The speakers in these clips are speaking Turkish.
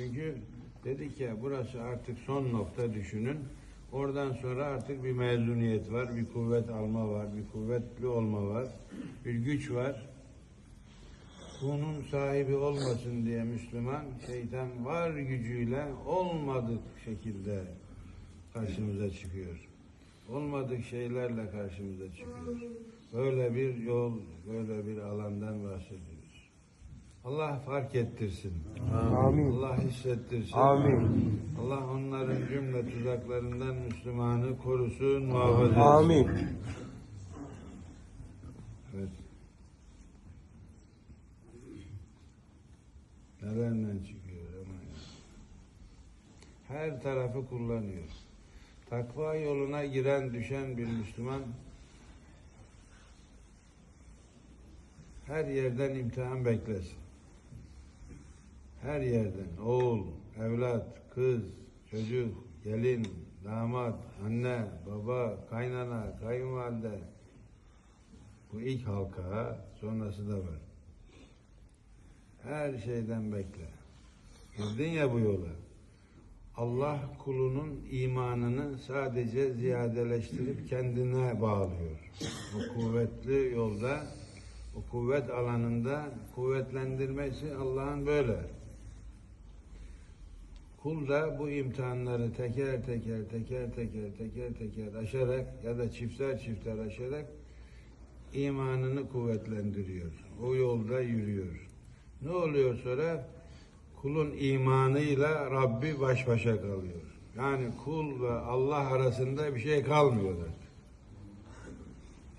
Çünkü dedik ya burası artık son nokta düşünün. Oradan sonra artık bir mezuniyet var, bir kuvvet alma var, bir kuvvetli olma var, bir güç var. Bunun sahibi olmasın diye Müslüman şeytan var gücüyle olmadık şekilde karşımıza çıkıyor. Olmadık şeylerle karşımıza çıkıyor. Böyle bir yol, böyle bir alandan bahsediyoruz. Allah fark ettirsin. Amin. Allah hissettirsin. Amin. Allah onların cümle tuzaklarından Müslümanı korusun, muhafaza etsin. Amin. Evet. Nelerle çıkıyor ama ya. Her tarafı kullanıyor. Takva yoluna giren düşen bir Müslüman her yerden imtihan beklesin. Her yerden oğul, evlat, kız, çocuk, gelin, damat, anne, baba, kaynana, kayınvalide, bu ilk halka, sonrası da var. Her şeyden bekle. Girdin ya bu yola. Allah kulunun imanını sadece ziyadeleştirip kendine bağlıyor. Bu kuvvetli yolda, o kuvvet alanında kuvvetlendirmesi Allah'ın böyle. Kul da bu imtihanları teker teker teker teker teker teker aşarak ya da çifter çifter aşarak imanını kuvvetlendiriyor. O yolda yürüyor. Ne oluyor sonra? Kulun imanıyla Rabbi baş başa kalıyor. Yani kul ve Allah arasında bir şey kalmıyor artık.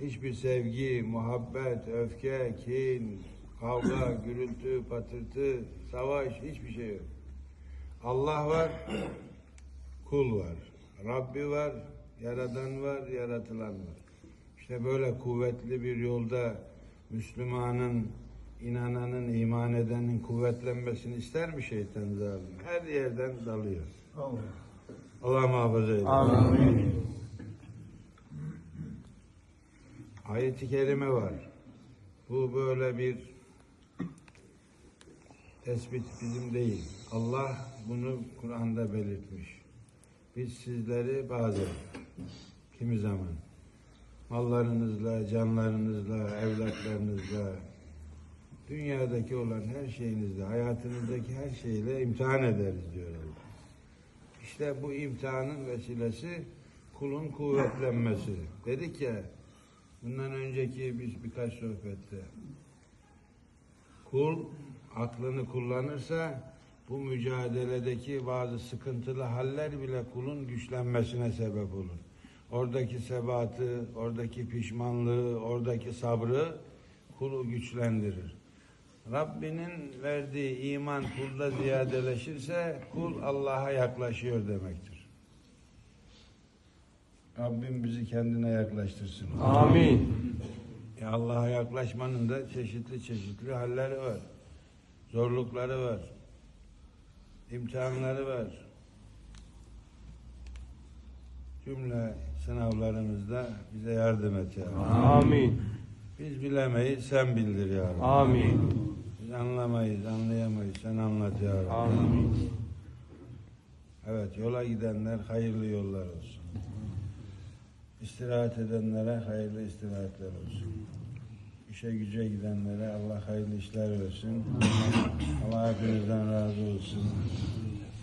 Hiçbir sevgi, muhabbet, öfke, kin, kavga, gürültü, patırtı, savaş hiçbir şey yok. Allah var, kul var. Rabbi var, yaradan var, yaratılan var. İşte böyle kuvvetli bir yolda Müslümanın, inananın, iman edenin kuvvetlenmesini ister mi şeytan zalim? Her yerden dalıyor. Allah muhafaza eylesin. Amin. Ayet-i kerime var. Bu böyle bir tespit bizim değil. Allah bunu Kur'an'da belirtmiş. Biz sizleri bazen, kimi zaman, mallarınızla, canlarınızla, evlatlarınızla, dünyadaki olan her şeyinizle, hayatınızdaki her şeyle imtihan ederiz diyor Allah. İşte bu imtihanın vesilesi kulun kuvvetlenmesi. Dedik ya, bundan önceki biz birkaç sohbette, kul aklını kullanırsa bu mücadeledeki bazı sıkıntılı haller bile kulun güçlenmesine sebep olur. Oradaki sebatı, oradaki pişmanlığı, oradaki sabrı kulu güçlendirir. Rabbinin verdiği iman kulda ziyadeleşirse kul Allah'a yaklaşıyor demektir. Rabbim bizi kendine yaklaştırsın. Amin. Ya Allah'a yaklaşmanın da çeşitli çeşitli halleri var. Zorlukları var. imtihanları var. Cümle sınavlarımızda bize yardım et ya Rabbi. Amin. Biz bilemeyiz, sen bildir ya Rabbi. Amin. Biz anlamayız, anlayamayız, sen anlat ya Rabbi. Amin. Evet, yola gidenler hayırlı yollar olsun. İstirahat edenlere hayırlı istirahatler olsun. İşe güce gidenlere Allah hayırlı işler versin. Allah hepinizden razı olsun.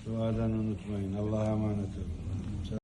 Duadan unutmayın. Allah'a emanet olun.